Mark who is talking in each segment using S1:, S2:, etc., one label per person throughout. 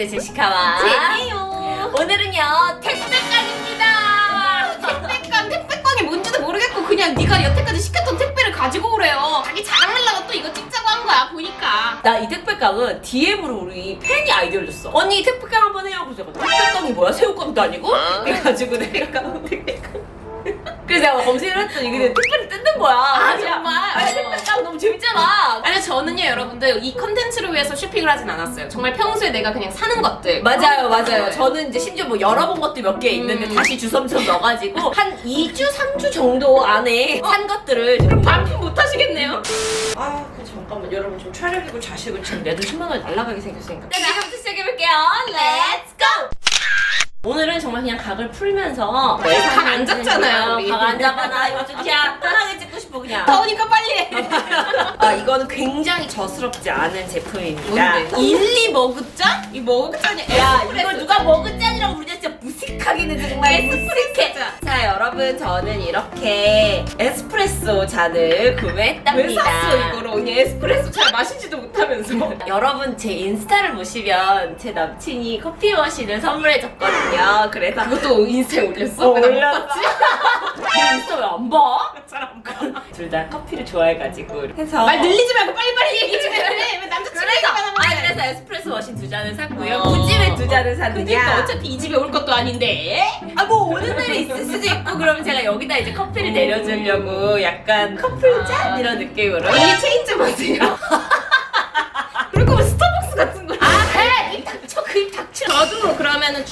S1: 네, 제시카와
S2: 제니요.
S1: 오늘은요 택배깡입니다.
S2: 택배깡 택배깡이 뭔지도 모르겠고 그냥 네가 여태까지 시켰던 택배를 가지고 오래요. 자기 자랑하려고 또 이거 찍자고 한 거야 보니까.
S1: 나 이 택배깡은 DM으로 우리 팬이 아이디어를 줬어. 언니 이 택배깡 한번 해요. 그래서 내가 택배깡이 뭐야? 새우깡도 아니고? 그래가지고 내가 택배깡. 그래서 내가 검색을 했더니 이게 택배를 뜯는 거야.
S2: 아, 정말?
S1: 아니 택배깡 너무 재밌잖아.
S2: 아니 저는요 여러분들 이 컨텐츠를 위해서 쇼핑을 하진 않았어요. 정말 평소에 내가 그냥 사는 것들.
S1: 맞아요, 맞아요.
S2: 네.
S1: 저는 이제 심지어 뭐 열어본 것도 몇 개 있는데
S2: 음.
S1: 다시 주섬주섬 넣어가지고 한 2주, 3주 정도 안에 산 것들을 좀
S2: 반품 못 하시겠네요.
S1: 아, 그 잠깐만 여러분 좀 촬영이고 자식을 지금 내돈 10만 원이 날라가게 생겼으니까. 네, 지금부터 시작해볼게요. 렛츠 고! 오늘은 정말 그냥 각을 풀면서
S2: 각 안 잡잖아요, 우리.
S1: 각 안 잡아나 이거 좀 그냥 편하게 찍고 싶어 그냥.
S2: 더우니까 빨리 해.
S1: 아 이거는 굉장히 저스럽지 않은 제품입니다.
S2: 뭔데? 1, 2 머그잔? 이 머그잔이
S1: 야 이걸 누가 머그잔이라고 부르냐 진짜 무식하기는 정말
S2: 에스프레소 잔.
S1: 자 여러분 저는 이렇게 에스프레소 잔을 구매했답니다
S2: 왜 샀어 이거를 언니 에스프레소 잘 마시지도 못하면서.
S1: 여러분 제 인스타를 보시면 제 남친이 커피 머신을 선물해줬거든요 그래서
S2: 그것도 인스타에 올렸어?
S1: 어,
S2: 왜나못
S1: 올렸어.
S2: 봤지?
S1: 내 인스타 왜안 봐?
S2: 잘안 봐.
S1: 둘 다 커피를 좋아해가지고 해서
S2: 말 늘리지 말고 빨리빨리 얘기 좀 해. 왜 남자친구
S1: 그래서
S2: 얘기만
S1: 아 그래서 에스프레소 머신 두 잔을 샀고요
S2: 어.
S1: 굳이 왜 두 잔을 샀느냐
S2: 그러니까 어차피 이 집에 올 것도 아닌데.
S1: 아 뭐 오는 날이 있을 수도 있고 그러면 제가 여기다 이제 커피를 내려주려고 약간 커플 짠 이런 느낌으로
S2: 이 체인점 하세요.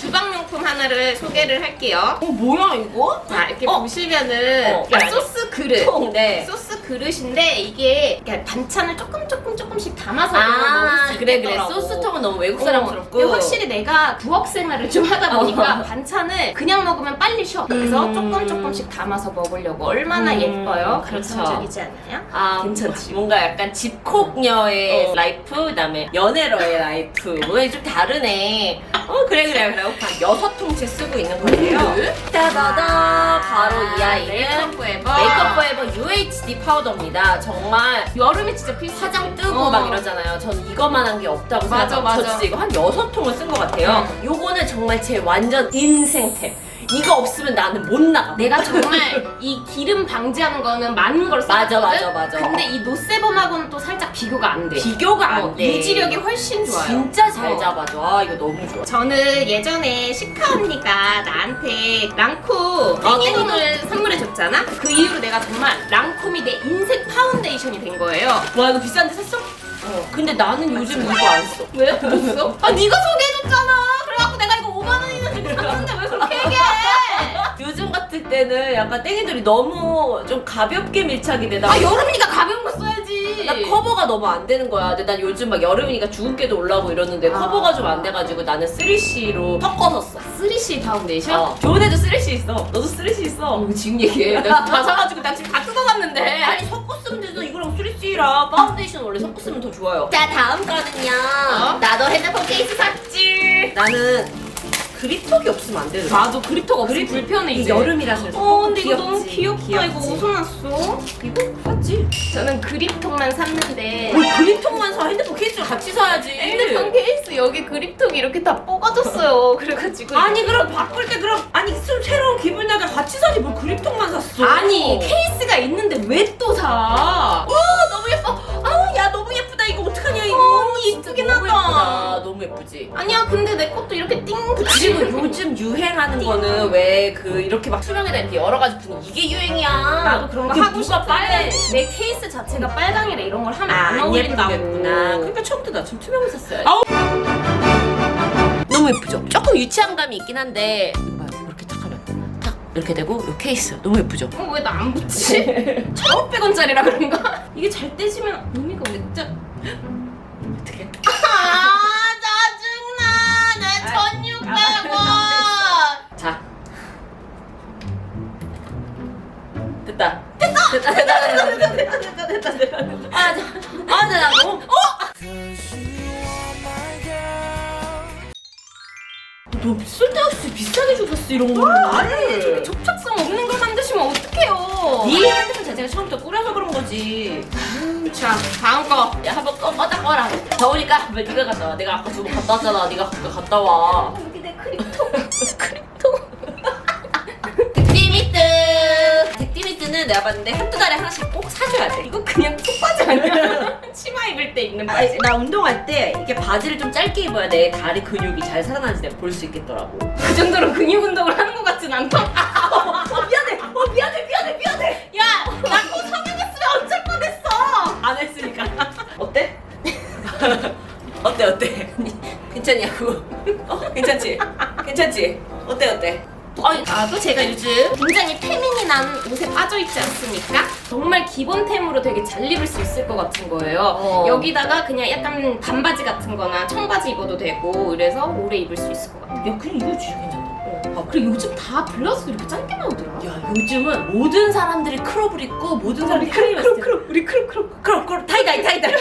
S2: 주방용품 하나를 소개를 할게요.
S1: 어 뭐야 이거?
S2: 자, 이렇게
S1: 어.
S2: 보시면은
S1: 어.
S2: 소스 그릇.
S1: 통 네
S2: 소스 그릇인데 이게 그러니까 반찬을 조금 조금 조금씩 담아서 먹을 아수
S1: 그래 그래
S2: 있겠더라고.
S1: 소스통은 너무 외국
S2: 어,
S1: 사람스럽고
S2: 근데 확실히 내가 부엌 생활을 좀 하다 보니까
S1: 어.
S2: 반찬을 그냥 먹으면 빨리 쉬어. 그래서
S1: 음.
S2: 조금 조금씩 담아서 먹으려고 얼마나
S1: 음,
S2: 예뻐요.
S1: 그렇죠.
S2: 감성적이지 않나요?
S1: 아
S2: 괜찮지.
S1: 뭔가 약간 집콕녀의
S2: 어.
S1: 라이프 그다음에 연애러의 라이프 뭐좀 다르네 어 그래 그래 그래 한 여섯 통째 쓰고 있는 건데요
S2: 네.
S1: 따다다 바로 이 아이는.
S2: 메이크업 포에버
S1: UHD 파우더입니다. 정말
S2: 여름에 진짜 필수.
S1: 화장 뜨고
S2: 어.
S1: 막 이러잖아요. 전 이거만한 게 없다고
S2: 맞아,
S1: 생각하고
S2: 맞아.
S1: 저 진짜 이거 한 여섯 통을 쓴 것 같아요.
S2: 음.
S1: 요거는 정말 제 완전 인생템. 이거 없으면 나는 못 나가.
S2: 내가 정말 이 기름 방지하는 거는 많은 걸
S1: 맞아,
S2: 써봤거든?
S1: 맞아, 맞아.
S2: 근데 이 노세범하고는 또 살짝 비교가 안 돼.
S1: 비교가 안
S2: 어,
S1: 돼.
S2: 유지력이 훨씬 좋아요.
S1: 진짜 잘
S2: 어.
S1: 잡아줘. 아 이거 너무 좋아.
S2: 저는 예전에 시카 언니가 나한테 랑콤
S1: 아,
S2: 땡땡을 선물해 줬잖아? 그 이후로 내가 정말 랑콤이 내 인생 파운데이션이 된 거예요.
S1: 와 이거 비싼데 샀어? 어. 근데 나는 요즘 이거 안 써.
S2: 왜? 없어? 아 네가 소개해줬잖아. 그래갖고 내가 이거 5만 원이나 주고 샀는데 왜 그렇게 얘기해?
S1: 요즘 같을 때는 약간 땡이들이 너무 좀 가볍게 밀착이 되다.
S2: 아 여름이니까 가벼운 거 써야지.
S1: 나 커버가 너무 안 되는 거야. 근데 난 요즘 막 여름이니까 주근깨도 올라오고 이러는데
S2: 아.
S1: 커버가 좀 안 돼가지고 나는 3C로 섞어서 써.
S2: 3C 파운데이션?
S1: 어. 좋은 애도 3C 있어. 너도 3C 있어.
S2: 어, 지금 얘기해. 내가 다 사가지고 나 지금 다 뜯어봤는데.
S1: 아니 섞어 쓰면 되잖아. 3C랑 파운데이션 원래 섞어 쓰면 더 좋아요. 자 다음 거는요.
S2: 어?
S1: 나도 핸드폰 케이스 샀지. 나는 그립톡이 없으면 안 되는
S2: 나도 그립톡 없으면
S1: 그립-
S2: 불편해
S1: 이
S2: 이제.
S1: 여름이라서
S2: 어 근데 이거. 너무 귀엽다 이거. 어디서 났어?
S1: 이거 샀지?
S2: 저는 그립톡만 샀는데
S1: 뭐 그립톡만 사 핸드폰 케이스를 같이 사야지.
S2: 핸드폰 케이스 여기 그립톡이 이렇게 다 뽑아졌어요 그래가지고
S1: 아니 그럼 바꿀 때 그럼 아니 좀 새로운 기분 나게 같이 사지 뭘 그립톡만 샀어
S2: 아니 케이스가 있는데 왜 또 사?
S1: 너무 예쁘지
S2: 아니야 근데 내 것도 이렇게 띵 붙이고
S1: 요즘 유행하는 거는 왜 그 이렇게 막 수명에다 이렇게 여러 가지 붙는 이게 유행이야
S2: 나도 그런 거
S1: 이게
S2: 하고
S1: 누가
S2: 싶은데
S1: 빨래
S2: 내 케이스 자체가 빨강이라 이런 걸 하면
S1: 아, 안안
S2: 어울린다고
S1: 예쁘겠구나 그러니까 처음부터 나좀 투명을 샀어요
S2: 아우.
S1: 너무 예쁘죠? 조금 유치한 감이 있긴 한데 이거 봐요 이렇게 딱 하면 탁 이렇게 되고 요 케이스 너무 예쁘죠?
S2: 어, 왜 나 안 붙지? 1,500원짜리라 그런가? 이게 잘 떼지면 의미가 왜 짜?
S1: 어떻 됐다. 됐다. 됐다. 됐다. 됐다. 됐다. 됐다. 됐다. 아, 자. 아, 나, 나 너무. 어? 너 쓸데없이 비싸게 주셨어 이런 거를.
S2: 아니 저게 접착성 없는 걸 만드시면 어떡해요?
S1: 네 핸드폰 자체가 처음부터 꾸려서 그런 거지.
S2: 자, 다음 거.
S1: 야 한번 꺼 꺼다 꺼라. 더우니까 왜 네가 갔다 와? 내가 아까 주고 갔다 왔잖아. 네가 갔다 와.
S2: 여기 내 크립토. 크립 토. 띠미뜨.
S1: 덱디미트는 내가 봤는데 한두 달에 하나씩 꼭 사줘야 돼.
S2: 이거 그냥 속바지 아니야? 치마 입을 때 입는 바지.
S1: 아니, 나 운동할 때 이게 바지를 좀 짧게 입어야 내 다리 근육이 잘 살아나는지 내가 볼 수 있겠더라고.
S2: 그 정도로 근육 운동을 하는 것 같진 않다.
S1: 어 미안해. 어 미안해 미안해 미안해.
S2: 야, 나곧 성형했으면 어쩔 뻔했어.
S1: 안 했으니까. 어때? 어때 어때? 괜찮냐고? 어 괜찮지? 괜찮지? 어때 어때?
S2: 아니, 나도 제가 요즘 굉장히 페미닌한 옷에 빠져있지 않습니까? 정말 기본템으로 되게 잘 입을 수 있을 것 같은 거예요.
S1: 어.
S2: 여기다가 그냥 약간 반바지 같은 거나 청바지 입어도 되고 이래서 오래 입을 수 있을 것 같아요.
S1: 야 그냥 이거 진짜 괜찮다.
S2: 아, 그리고 요즘 다 블라우스도 이렇게 짧게 나오더라.
S1: 야 요즘은 모든 사람들이 크롭을 입고 모든 사람들이 크롭 크롭 크롭 우리 크롭 크롭 크롭 크롭 타이다이 타이다이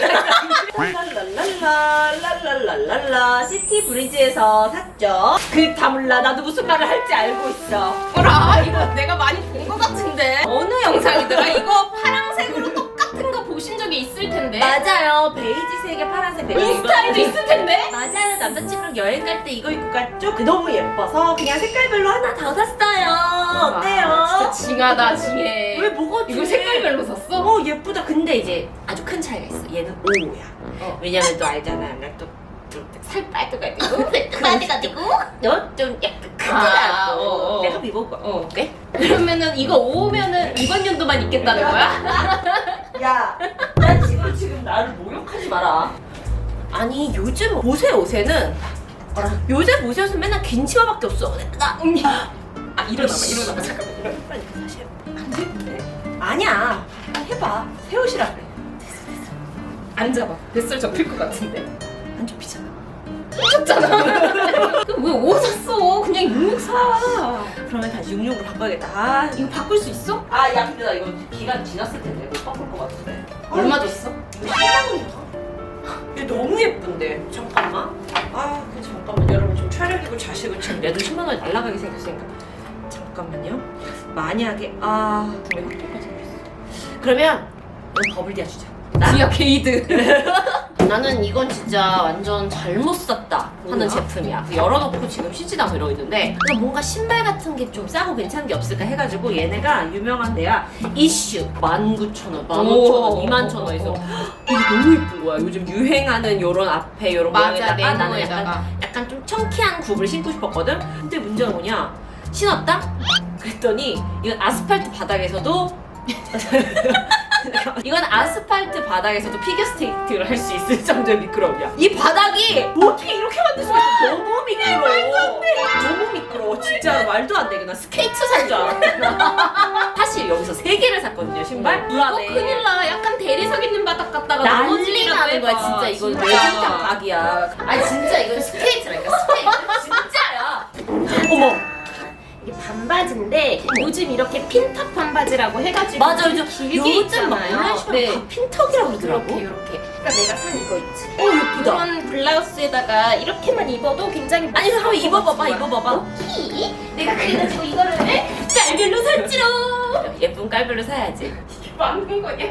S1: 랄랄랄라 시티 브리즈에서 샀죠 그 다 몰라 나도 무슨 말을 할지 알고 있어
S2: 뭐라? 이거 내가 많이 본 것 같은데. 어느 영상이더라? 이거 파랑색으로 똑같은 거 보신 적이 있을 텐데.
S1: 맞아요 베이지 색에 파란색
S2: 인스타에도 있을 텐데.
S1: 맞아요 남자친구랑 여행 갈 때 이거 입고 갔죠 그 너무 예뻐서 그냥 색깔별로 하나 더 샀어요 어때요?
S2: 아, 진짜 징하다 징해.
S1: 왜 뭐가
S2: 이걸? 색깔별로 샀어?
S1: 어 예쁘다 근데 이제 아주 큰 차이가 있어 얘는 5야
S2: 어.
S1: 왜냐면 또 알잖아 나또살 빠져가지고
S2: 빠져가지고?
S1: 너좀 약간
S2: 아,
S1: 크더라고
S2: 어, 어.
S1: 내가 입어봐
S2: 어.
S1: 어때?
S2: 그러면은 이거 5면은 이번 연도만 입겠다는 거야?
S1: 야, 나 지금 지금 나를 모욕하지 마라. 아니 요즘 옷에 옷에는 어라, 요즘 옷에 옷은 맨날 긴 치마밖에 없어. 나
S2: 음. 아 일어나봐 일어나봐 잠깐만 일어나.
S1: 빨리 다시 해봐. 안 되는데? 아니야. 해봐. 새 옷이라 그래.
S2: 앉아봐 뱃살 접힐 것 같은데
S1: 안 좁히잖아.
S2: 졌잖아 그럼 왜옷 샀어 그냥 육육 사
S1: 그러면 다시 66으로 바꿔야겠다. 아,
S2: 이거 바꿀 수 있어?
S1: 아, 야, 근데 나 이거 기간 지났을 텐데. 못 바꿀 것 같은데.
S2: 얼마 줬어?
S1: 얘 너무 예쁜데. 잠깐만. 아, 그 잠깐만. 여러분 좀 촬영이고 자식을 지금 내돈 10만 원이 날라가게 생겼으니까. 잠깐만요. 만약에 아 구매 확정까지 했어. 그러면 이거 버블디아 주자. 나,
S2: 디아 게이드
S1: 나는 이건 진짜 완전 잘못 샀다 하는? 제품이야. 열어놓고 지금 쉬지도 않고 이러고 있는데 그냥 뭔가 신발 같은 게 좀 싸고 괜찮은 게 없을까 해가지고 얘네가 유명한 데야 이슈 19,000원, 15,000원, 21,000원에서 이게 너무 예쁜 거야. 요즘 유행하는 요런 앞에 요런
S2: 맞아
S1: 모양에다가 나는 약간
S2: 네모에다가
S1: 약간 좀 청키한 굽을 신고 싶었거든? 근데 문제가 뭐냐? 신었다? 그랬더니 이건 아스팔트 바닥에서도 이건 아스팔트 바닥에서도 피겨 스케이트를 할 수 있을 정도의 미끄러움이야. 이 바닥이 어떻게 이렇게 만들 수가 있어? 너무 미끄러워. 너무 미끄러워. 진짜 말도 안 되게 나 스케이트 산 줄 알았잖아. 사실 여기서 세 개를 샀거든요 신발.
S2: 이거
S1: 불안해.
S2: 큰일 나 약간 대리석 있는 바닥 갔다가
S1: 난리
S2: 넘어지기라도
S1: 나는 거야
S2: 해봐.
S1: 진짜 이건
S2: 진짜.
S1: 외진탕 각이야. 아니 진짜 이건 스케이트라니까 스케이트 진짜야. 어머.
S2: 이게 반바지인데 요즘 이렇게 핀탑 반바지라고 해가지고
S1: 맞아 요즘
S2: 길게
S1: 요즘 막
S2: 있잖아요.
S1: 온라인
S2: 네.
S1: 다 핀턱이라고
S2: 이렇게
S1: 그러더라고.
S2: 이렇게. 그러니까 내가 산 이거 있지.
S1: 어 예쁘다.
S2: 이런 블라우스에다가 이렇게만 입어도 굉장히
S1: 아니 한번 입어봐봐. 입어봐봐.
S2: 오케이. 내가 그래가지고 이거를 깔별로 샀지롱.
S1: 예쁜 깔별로 사야지.
S2: 맞는 거냐?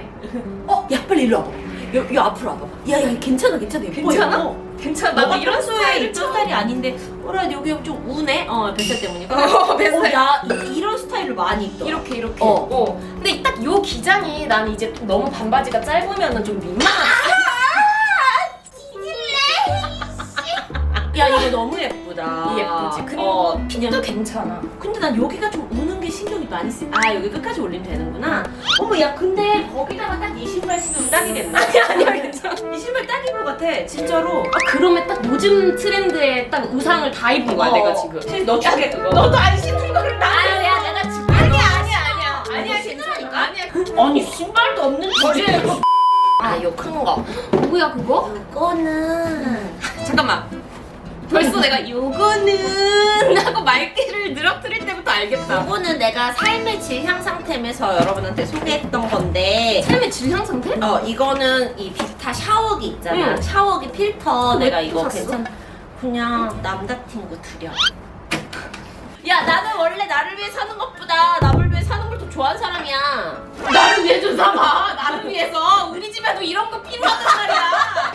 S1: 어, 야 빨리 일로 와봐. 여, 여 앞으로 와봐. 야, 야, 괜찮아, 괜찮아. 예뻐,
S2: 괜찮아?
S1: 예뻐.
S2: 괜찮아. 나도 이런 스타일을
S1: 입던 스타일이 아닌데, 어라 여기 좀 우네. 어, 뱃살 때문이고.
S2: 어, 뱃살.
S1: 어, 야, 이, 런 스타일을 많이 입더라.
S2: 이렇게 이렇게.
S1: 어.
S2: 어. 근데 딱 요 기장이 난 이제 너무 반바지가 짧으면은 좀 민망하다.
S1: 야, 이거 너무 예 쁘다.
S2: 예쁘지. 근데
S1: 어,
S2: 핏도 괜찮아.
S1: 근데 난 여기가 좀 우는 게 신경이 많이 쓰. 아, 여기 끝까지 올리면 되는구나. 어머, 야, 근데 거기다가 딱 이 신발 신으면 딱이겠네. 아니,
S2: 아니야 괜찮아.
S1: 이 신발 딱 입을 것 같아. 진짜로.
S2: 아 그러면 딱 요즘 트렌드에 딱 의상을 다 입은 거야
S1: 어.
S2: 내가 지금.
S1: 사실 너 줄게, 그거.
S2: 너도 안 신는 거를 나.
S1: 아유, 야, 내가 줄게.
S2: 아니야 아니야 아니야
S1: 너
S2: 아니야
S1: 신으라니까?
S2: 아니야.
S1: 아니, 신발도 없는 아, 요 큰 거.
S2: 뭐야 그거?
S1: 이거는
S2: 잠깐만. 벌써 내가 요거는 하고 말귀를 늘어뜨릴 때부터 알겠다.
S1: 이거는 내가 삶의 질 향상템에서 여러분한테 소개했던 건데
S2: 삶의 질향 상태?
S1: 어 이거는 이 비타 샤워기 있잖아
S2: 응.
S1: 샤워기 필터
S2: 그거
S1: 내가
S2: 또
S1: 이거
S2: 샀어?
S1: 괜찮 그냥 남자친구 드려 야 나는 원래 나를 위해 사는 것보다 남을 사는 걸 더 좋아하는 사람이야.
S2: 나를 위해 좀 삼아. 나를 위해서 우리 집에도 이런 거 필요하단 말이야.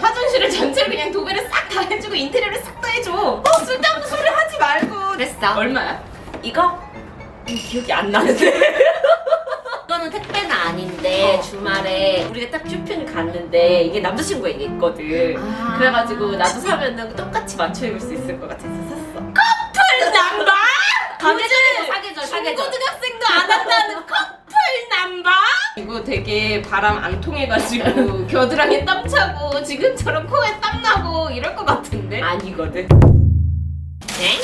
S2: 화장실을 전체를 그냥 도배를 싹 다 해주고 인테리어를 싹 다 해줘. 어, 쓸데없는 소리 하지 말고.
S1: 됐어.
S2: 얼마야?
S1: 이거? 음, 기억이 안 나는데. 이거는 택배는 아닌데
S2: 어.
S1: 주말에 우리가 딱 쇼핑을 갔는데 이게 남자친구에게 있거든.
S2: 아.
S1: 그래가지고 나도 사면은 똑같이 맞춰 입을 수 있을 것 같아서? 사계절, 사계절, 사계절.
S2: 중고등학생도 안 한다는 커플 남바? 이거 되게 바람 안 통해가지고 겨드랑이에 땀 차고 지금처럼 코에 땀 나고 이럴 것 같은데?
S1: 아니거든. 네?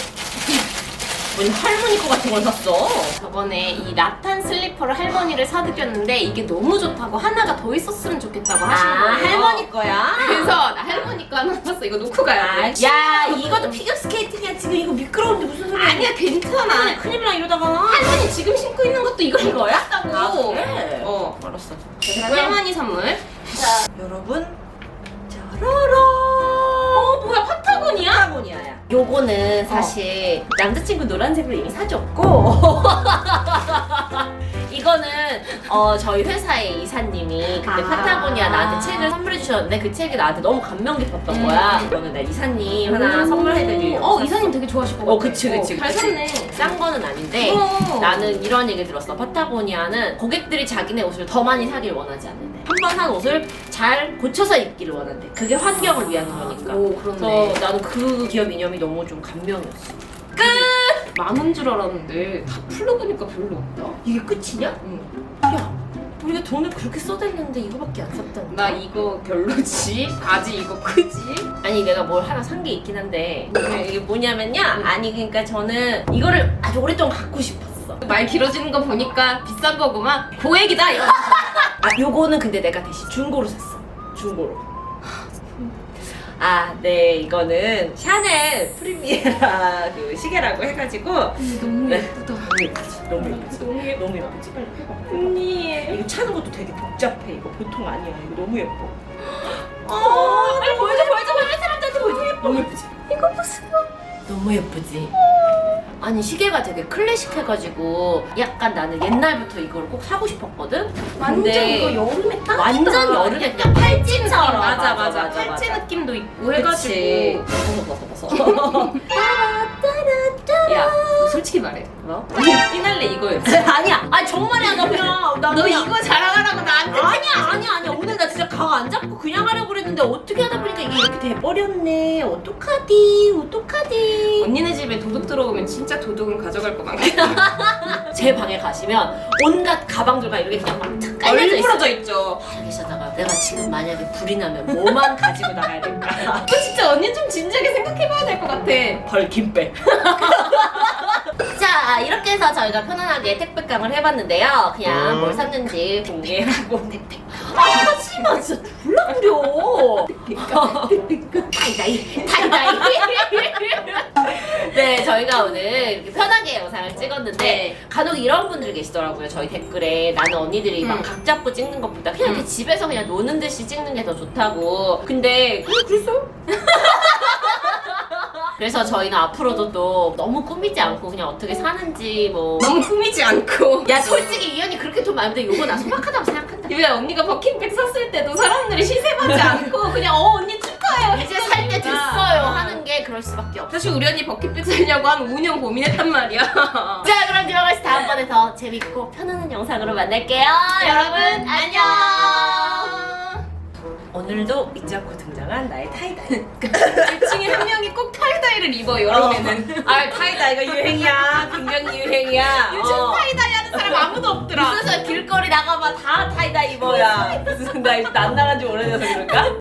S1: 뭔 할머니 거 같은 걸 샀어.
S2: 저번에 이 라탄 슬리퍼를 할머니를 사드렸는데 이게 너무 좋다고 하나가 더 있었으면 좋겠다고 하신
S1: 아,
S2: 거예요.
S1: 할머니 거야?
S2: 그래서 나 할머니 거 하나 샀어. 이거 놓고 가야 돼.
S1: 야, 이것도 피겨 스케이트야. 지금 이거 미끄러운데 무슨 소리야?
S2: 아니야 괜찮아.
S1: 큰일 나 이러다가.
S2: 할머니 지금 신고 있는 것도 이거
S1: 이거야?
S2: 다고
S1: 아, 그래?
S2: 어.
S1: 알았어.
S2: 그래서 할머니 선물.
S1: 여러분, 짜라라.
S2: 어 뭐야 파타고니야?
S1: 파타고니아야. 요거는 사실 남자친구 노란색으로 이미 사줬고 이거는 어, 저희 회사의 이사님이 그때
S2: 아.
S1: 파타고니아 나한테 책을 선물해 주셨는데 그 책이 나한테 너무 감명 깊었던
S2: 음.
S1: 거야. 이거는 내 이사님 하나 선물해드리려고
S2: 어
S1: 샀어.
S2: 이사님 되게 좋아하실 것 같아.
S1: 어, 그치, 그치,
S2: 잘
S1: 그치.
S2: 샀네.
S1: 싼 거는 아닌데
S2: 어.
S1: 나는 이런 얘기 들었어. 파타고니아는 고객들이 자기네 옷을 더 많이 사길 원하지 않는데 한번산 옷을 잘 고쳐서 입기를 원한대. 그게 환경을 위한 거니까.
S2: 오
S1: 그래서
S2: 그렇네.
S1: 나는 그 기업 이념이 너무 좀 감명이었어.
S2: 많은 줄 알았는데 다 풀러보니까 별로 없다.
S1: 이게 끝이냐?
S2: 응.
S1: 야, 우리가 돈을 그렇게 써댔는데 이거밖에 안 샀다는
S2: 나 이거 별로지. 바지 이거 크지.
S1: 아니 내가 뭘 하나 산 게 있긴 한데
S2: 네.
S1: 이게 뭐냐면요
S2: 응.
S1: 아니 그러니까 저는 이거를 아주 오랫동안 갖고 싶
S2: 말 길어지는 거 보니까 비싼 거구만. 고액이다 이거.
S1: 아 요거는 근데 내가 대신 중고로 샀어 중고로 아 네 이거는 샤넬 프리미에라 그 시계라고 해가지고
S2: 너무
S1: 네.
S2: 예쁘다.
S1: 너무 예쁘지 너무 예쁘지
S2: 너무 예쁘다.
S1: 너무 예쁘지 빨리 해봐
S2: 언니.
S1: 이거 차는 것도 되게 복잡해 이거 보통 아니야 이거 너무 예뻐
S2: 어, 빨리 보여줘 보여줘 보여줘 사람들한테 보여줘.
S1: 너무 예쁘지?
S2: 이거 보세요.
S1: 너무 예쁘지? 아니 시계가 되게 클래식해가지고 약간 나는 옛날부터 이걸 꼭 사고 싶었거든?
S2: 완전
S1: 근데
S2: 이거 여름에 딱이다.
S1: 완전 여름에
S2: 약간 팔찌 느낌.
S1: 맞아,
S2: 맞아
S1: 맞아,
S2: 맞아. 팔찌
S1: 맞아.
S2: 느낌도 있고
S1: 그치.
S2: 해가지고.
S1: 벗어 벗어 벗어 야
S2: 솔직히 말해.
S1: 뭐?
S2: 피날레 이거였지.
S1: 아니야 아니 정말이야 나 그냥 나
S2: 너
S1: 그냥-
S2: 이거 자랑하라고 나한테.
S1: 아니야 아니야 아니야 오늘 나 진짜 각 안 잡고 그냥 하려고 그랬는데 어떻게 하다 보니까 이게 이렇게 돼버렸네 어떡하디 어떡하디
S2: 언니네 집에 도둑 들어오면 진짜 도둑은 가져갈 거 많겠다.
S1: 제 방에 가시면 온갖 가방들과 이렇게 그냥 막탁 깔려져 있어
S2: 얼굴어져 있죠.
S1: 계시다가 내가 지금 만약에 불이 나면 뭐만 가지고 나가야 될까?
S2: 그 진짜 언니 좀 진지하게 생각해봐야 될 것 같아.
S1: 벌킴백. 자 이렇게 해서 저희가 편안하게 택배감을 해봤는데요. 그냥
S3: 음.
S1: 뭘 샀는지 공개하고 아 하지마 진짜 졸라 무려. 타이다이 타이다이. 네 저희가 오늘 이렇게 편하게 영상을 찍었는데
S2: 네.
S1: 간혹 이런 분들 계시더라고요. 저희 댓글에 나는 언니들이 막
S2: 음.
S1: 각 잡고 찍는 것보다 그냥 이렇게
S2: 음.
S1: 집에서 그냥 노는 듯이 찍는 게 더 좋다고. 근데 그냥 그랬어요? 그래서 저희는 앞으로도 또 너무 꾸미지 않고 그냥 어떻게 사는지 뭐.
S2: 너무 꾸미지 않고.
S1: 야 솔직히 이 언니 그렇게 돈 많은데 요거 나 소박하다고 생각한다.
S2: 왜 언니가 버킹백 샀을 때도 사람들이 시세하지 않고 그냥 어 언니 축하해요.
S1: 이제 살 때 됐어요 하는 게 그럴 수밖에 없어.
S2: 사실 우리 언니 버킷백 살려고 한 5년 고민했단 말이야.
S1: 자 그럼 디마걸스 다음번에 더 재밌고 편안한 영상으로 만날게요. 여러분 안녕. 오늘도 잊지 않고 등장한 나의 타이다이.
S2: 둘 중에 한 명이 꼭 타이다이를 입어 여름에는.
S1: 아 타이다이가 유행이야. 굉장히 유행이야.
S2: 요즘
S1: 어.
S2: 타이다이 하는 사람 아무도 없더라.
S1: 무슨 길거리 나가봐 다 타이다이 입어야. 무슨 나 안 나간 지 오래돼서 그런가?